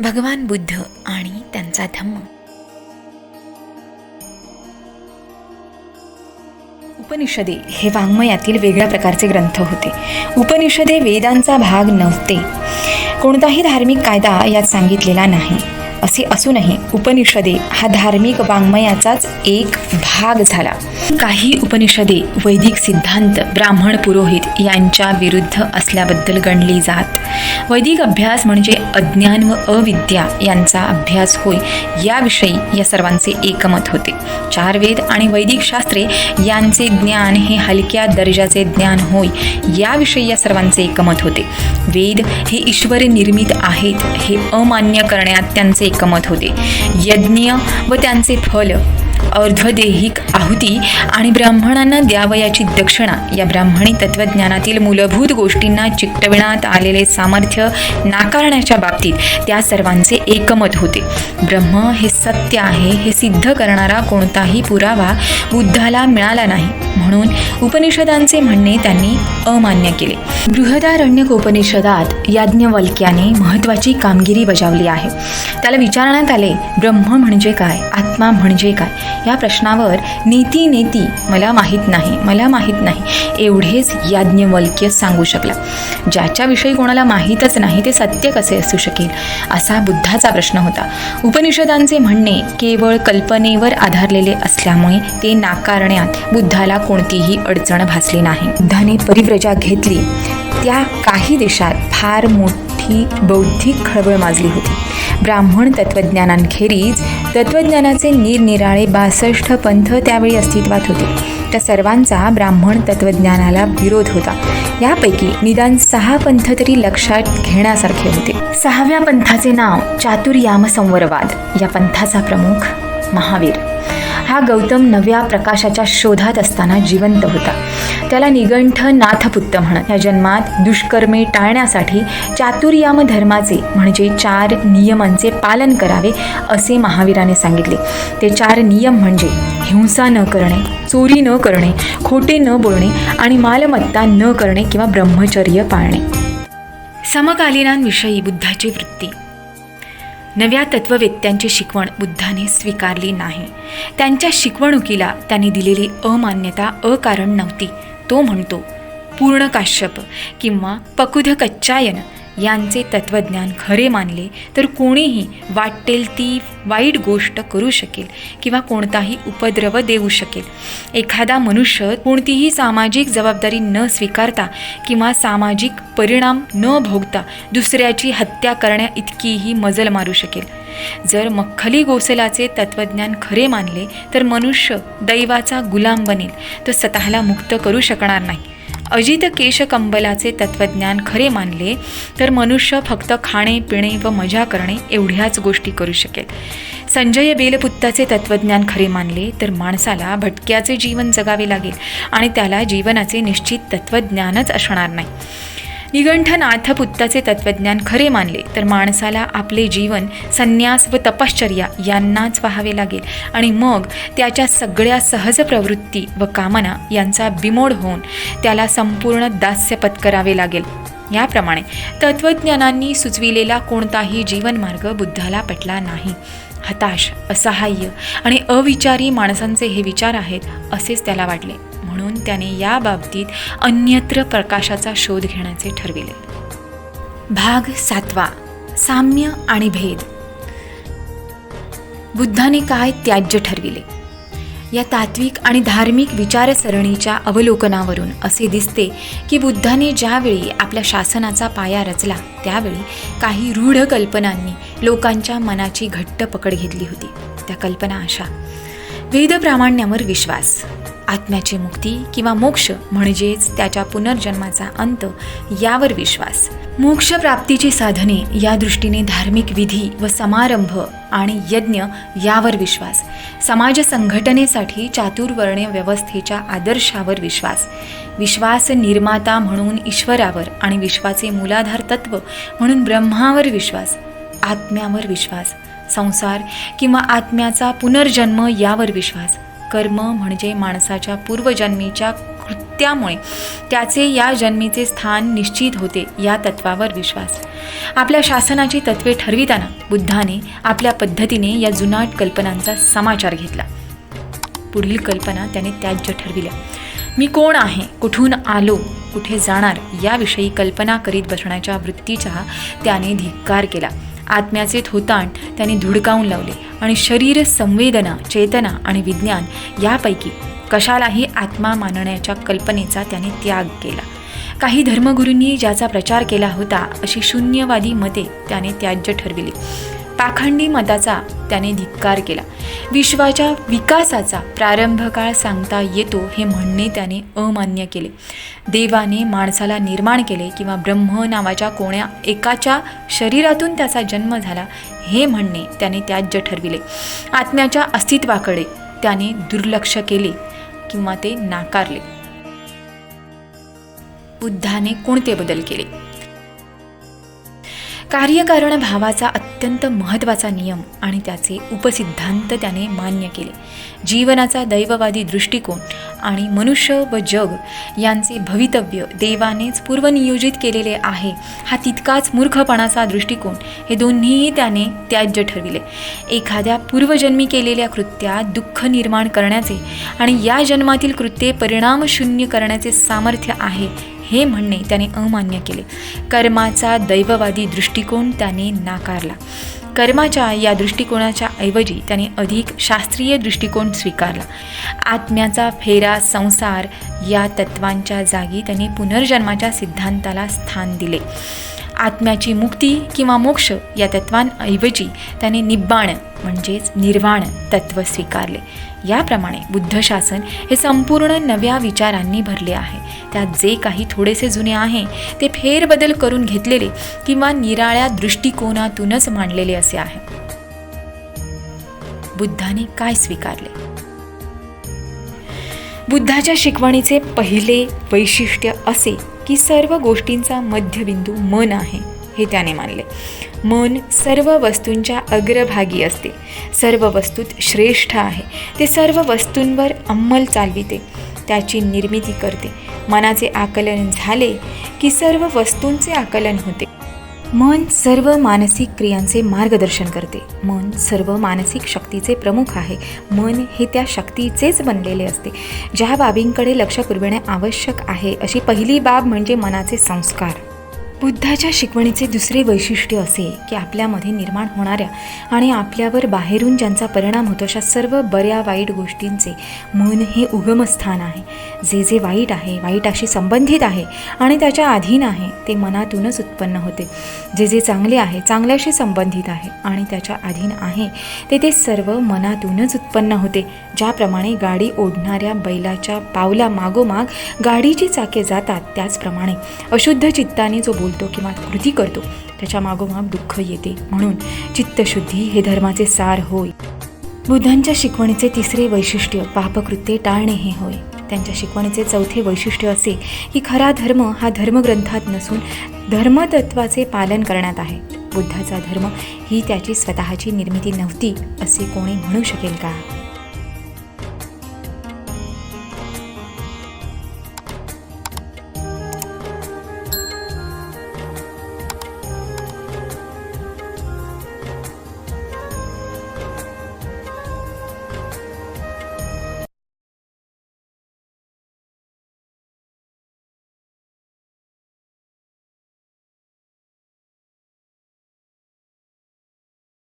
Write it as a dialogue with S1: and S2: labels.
S1: भगवान बुद्ध आणि त्यांचा धम्म. उपनिषदे हे वाङ्मयातील वेगळ्या प्रकारचे ग्रंथ होते. उपनिषदे वेदांचा भाग नव्हते. कोणताही धार्मिक कायदा यात सांगितलेला नाही. असे असूनही उपनिषदे हा धार्मिक वाङ्मयाचाच एक भाग झाला. काही उपनिषदे वैदिक सिद्धांत ब्राह्मण पुरोहित यांच्या विरुद्ध असल्याबद्दल गणली जात. वैदिक अभ्यास म्हणजे अज्ञान व अविद्या यांचा अभ्यास होय याविषयी या सर्वांचे एकमत होते. चार वेद आणि वैदिक शास्त्रे यांचे ज्ञान हे हलक्या दर्जाचे ज्ञान होय याविषयी या सर्वांचे एकमत होते. वेद हे ईश्वर निर्मित आहेत हे अमान्य करण्यात त्यांचे एकमत होते. यज्ञ व त्यांचे फल अर्धदेहिक आहुती आणि ब्राह्मणांना द्यावयाची दक्षिणा. या ब्राह्मणी तत्त्वज्ञानातील मूलभूत गोष्टींना चिकटविण्यात आलेले सामर्थ्य नाकारण्याच्या बाबतीत त्या सर्वांचे एकमत होते. ब्रह्म हे सत्य आहे हे सिद्ध करणारा कोणताही पुरावा बुद्धाला मिळाला नाही. म्हणून उपनिषदांचे म्हणणे त्यांनी अमान्य केले. बृहदारण्यक उपनिषदात याज्ञवल्क्याने महत्त्वाची कामगिरी बजावली आहे. त्याला विचारण्यात आले ब्रह्म म्हणजे काय? आत्मा म्हणजे काय? या प्रश्नावर नेती नेती. मला माहीत नाही मला माहीत नाही. एवढेच याज्ञवल्क्य सांगू शकला. ज्याच्याविषयी कोणाला माहीतच नाही ते सत्य कसे असू शकेल? असा बुद्धाचा प्रश्न होता. उपनिषदांचे म्हणणे केवळ कल्पनेवर आधारलेले असल्यामुळे ते नाकारण्यात बुद्धाला कोणतीही अडचण भासली नाही. बुद्धाने परिव्रजा घेतली. त्या काही देशात फार मोठ बौद्धिक खळबळ माजली होती. ब्राह्मण तत्त्वज्ञानांखेरीज तत्त्वज्ञानाचे निरनिराळे बासष्ट पंथ त्यावेळी अस्तित्वात होते. त्या सर्वांचा ब्राह्मण तत्त्वज्ञानाला विरोध होता. यापैकी निदान सहा पंथ तरी लक्षात घेण्यासारखे होते. सहाव्या पंथाचे नाव चातुर्याम संवरवाद या पंथाचा प्रमुख महावीर. हा गौतम नव्या प्रकाशाच्या शोधात असताना जिवंत होता. त्याला निगंठ नाथपुत्त म्हणत या जन्मात दुष्कर्मे टाळण्यासाठी चातुर्याम धर्माचे म्हणजे चार नियमांचे पालन करावे असे महावीराने सांगितले. ते चार नियम म्हणजे हिंसा न करणे चोरी न करणे खोटे न बोलणे आणि मालमत्ता न करणे किंवा ब्रह्मचर्य पाळणे. समकालीनांविषयी बुद्धाची वृत्ती. नव्या तत्ववेत्यांची शिकवण बुद्धाने स्वीकारली नाही. त्यांच्या शिकवणुकीला त्यांनी दिलेली अमान्यता अकारण नव्हती. तो म्हणतो पूर्ण काश्यप किंवा पकुध कच्चायन यांचे तत्त्वज्ञान खरे मानले तर कोणीही वाटेल ती वाईट गोष्ट करू शकेल किंवा कोणताही उपद्रव देऊ शकेल. एखादा मनुष्य कोणतीही सामाजिक जबाबदारी न स्वीकारता किंवा सामाजिक परिणाम न भोगता दुसऱ्याची हत्या करण्या इतकीही मजल मारू शकेल. जर मख्खली गोसलाचे तत्त्वज्ञान खरे मानले तर मनुष्य दैवाचा गुलाम बनेल तो स्वतःला मुक्त करू शकणार नाही. अजित केशकंबलाचे तत्त्वज्ञान खरे मानले तर मनुष्य फक्त खाणे पिणे व मजा करणे एवढ्याच गोष्टी करू शकेल. संजय बेलपुत्ताचे तत्त्वज्ञान खरे मानले तर माणसाला भटक्याचे जीवन जगावे लागेल आणि त्याला जीवनाचे निश्चित तत्त्वज्ञानच असणार नाही. निगंठ नाथपुत्ताचे तत्त्वज्ञान खरे मानले तर माणसाला आपले जीवन संन्यास व तपश्चर्या यांनाच पाहावे लागेल आणि मग त्याच्या सगळ्या सहज प्रवृत्ती व कामना यांचा बिमोड होऊन त्याला संपूर्ण दास्य पत्करावे लागेल. याप्रमाणे तत्त्वज्ञानांनी सुचविलेला कोणताही जीवनमार्ग बुद्धाला पटला नाही. हताश असहाय्य आणि अविचारी माणसांचे हे विचार आहेत असेच त्याला वाटले. म्हणून त्याने या बाबतीत अन्यत्र प्रकाशाचा शोध घेण्याचे ठरविले. भाग सातवा. साम्य आणि भेद. बुद्धाने काय त्याज्य ठरविले? या तात्विक आणि धार्मिक विचारसरणीच्या अवलोकनावरून असे दिसते की बुद्धाने ज्यावेळी आपल्या शासनाचा पाया रचला त्यावेळी काही रूढ कल्पनांनी लोकांच्या मनाची घट्ट पकड घेतली होती. त्या कल्पना अशा. वेदप्रामाण्यावर विश्वास. आत्म्याची मुक्ती किंवा मोक्ष म्हणजेच त्याच्या पुनर्जन्माचा अंत यावर विश्वास. मोक्ष प्राप्तीची साधने या दृष्टीने धार्मिक विधी व समारंभ आणि यज्ञ यावर विश्वास. समाज संघटनेसाठी चातुर्वर्ण्य व्यवस्थेच्या आदर्शावर विश्वास. विश्वास निर्माता म्हणून ईश्वरावर आणि विश्वाचे मूलाधार तत्व म्हणून ब्रह्मावर विश्वास. आत्म्यावर विश्वास. संसार किंवा आत्म्याचा पुनर्जन्म यावर विश्वास. कर्म म्हणजे माणसाच्या पूर्वजन्मीच्या कृत्यामुळे. त्याचे या जन्मीचे स्थान निश्चित होते या तत्वावर विश्वास. आपल्या शासनाची तत्वे ठरविताना बुद्धाने आपल्या पद्धतीने या जुनाट कल्पनांचा समाचार घेतला. पुढील कल्पना त्याने त्याज्य ठरविल्या. मी कोण आहे? कुठून आलो? कुठे जाणार? याविषयी कल्पना करीत बसण्याच्या वृत्तीचा त्याने धिक्कार केला. आत्म्याचे थोताण त्याने धुडकावून लावले. आणि शरीर संवेदना चेतना आणि विज्ञान यापैकी कशालाही आत्मा मानण्याच्या कल्पनेचा त्याने त्याग केला. काही धर्मगुरूंनी ज्याचा प्रचार केला होता अशी शून्यवादी मते त्याने त्याज्य ठरविली. पाखंडी मताचा त्याने धिक्कार केला. विश्वाच्या विकासाचा प्रारंभ काळ सांगता येतो हे म्हणणे त्याने अमान्य केले. देवाने माणसाला निर्माण केले किंवा ब्रह्म नावाच्या कोण्या एकाच्या शरीरातून त्याचा जन्म झाला हे म्हणणे त्याने त्याज्य ठरविले. आत्म्याच्या अस्तित्वाकडे त्याने दुर्लक्ष केले किंवा ते नाकारले. बुद्धाने कोणते बदल केले? कार्यकारण भावाचा अत्यंत महत्त्वाचा नियम आणि त्याचे उपसिद्धांत त्याने मान्य केले. जीवनाचा दैववादी दृष्टिकोन आणि मनुष्य व जग यांचे भवितव्य देवानेच पूर्वनियोजित केलेले आहे हा तितकाच मूर्खपणाचा दृष्टिकोन हे दोन्हीही त्याने त्याज्य ठरविले. एखाद्या पूर्वजन्मी केलेल्या कृत्यात दुःख निर्माण करण्याचे आणि या जन्मातील कृत्ये परिणामशून्य करण्याचे सामर्थ्य आहे हे म्हणणे त्याने अमान्य केले. कर्माचा दैववादी दृष्टिकोन त्याने नाकारला. कर्माच्या या दृष्टिकोनाच्या ऐवजी त्याने अधिक शास्त्रीय दृष्टिकोन स्वीकारला. आत्म्याचा फेरा संसार या तत्वांच्या जागी त्याने पुनर्जन्माच्या सिद्धांताला स्थान दिले. आत्म्याची मुक्ती किंवा मोक्ष या तत्वांऐवजी त्याने निब्बाण म्हणजेच निर्वाण तत्व स्वीकारले. याप्रमाणे बुद्धशासन हे संपूर्ण नव्या विचारांनी भरले आहे. त्यात जे काही थोडेसे जुने आहे ते फेरबदल करून घेतलेले किंवा निराळ्या दृष्टिकोनातूनच मांडलेले असे आहे. बुद्धाने काय स्वीकारले? बुद्धाच्या शिकवणीचे पहिले वैशिष्ट्य असे की सर्व गोष्टींचा मध्यबिंदू मन आहे हे त्याने मानले. मन सर्व वस्तूंच्या अग्रभागी असते. सर्व वस्तूत श्रेष्ठ आहे. ते सर्व वस्तूंवर अंमल चालविते. त्याची निर्मिती करते. मनाचे आकलन झाले की सर्व वस्तूंचे आकलन होते. मन सर्व मानसिक क्रियांचे मार्गदर्शन करते. मन सर्व मानसिक शक्तीचे प्रमुख आहे. मन हे त्या शक्तीचेच बनलेले असते. ज्या बाबींकडे लक्ष पुरविणे आवश्यक आहे अशी पहिली बाब म्हणजे मनाचे संस्कार. बुद्धाच्या शिकवणीचे दुसरे वैशिष्ट्य असे की आपल्यामध्ये निर्माण होणाऱ्या आणि आपल्यावर बाहेरून ज्यांचा परिणाम होतो अशा सर्व बऱ्या वाईट गोष्टींचे मन हे उगमस्थान आहे. जे जे वाईट आहे वाईटाशी संबंधित आहे आणि त्याच्या अधीन आहे ते मनातूनच उत्पन्न होते. जे जे चांगले आहे चांगल्याशी संबंधित आहे आणि त्याच्या अधीन आहे ते ते सर्व मनातूनच उत्पन्न होते. ज्याप्रमाणे गाडी ओढणाऱ्या बैलाच्या पावला मागोमाग गाडीची चाके जातात त्याचप्रमाणे अशुद्ध चित्ताने जो बोलतो किंवा कृती करतो त्याच्या मागोमाग दुःख येते. म्हणून चित्तशुद्धी हे धर्माचे सार होय. बुद्धांच्या शिकवणीचे तिसरे वैशिष्ट्य पापकृत्ये टाळणे हे होय. त्यांच्या शिकवणीचे चौथे वैशिष्ट्य असे की खरा धर्म हा धर्मग्रंथात नसून धर्मतत्वाचे पालन करण्यात आहे. बुद्धाचा धर्म ही त्याची स्वतःची निर्मिती नव्हती असे कोणी म्हणू शकेल का?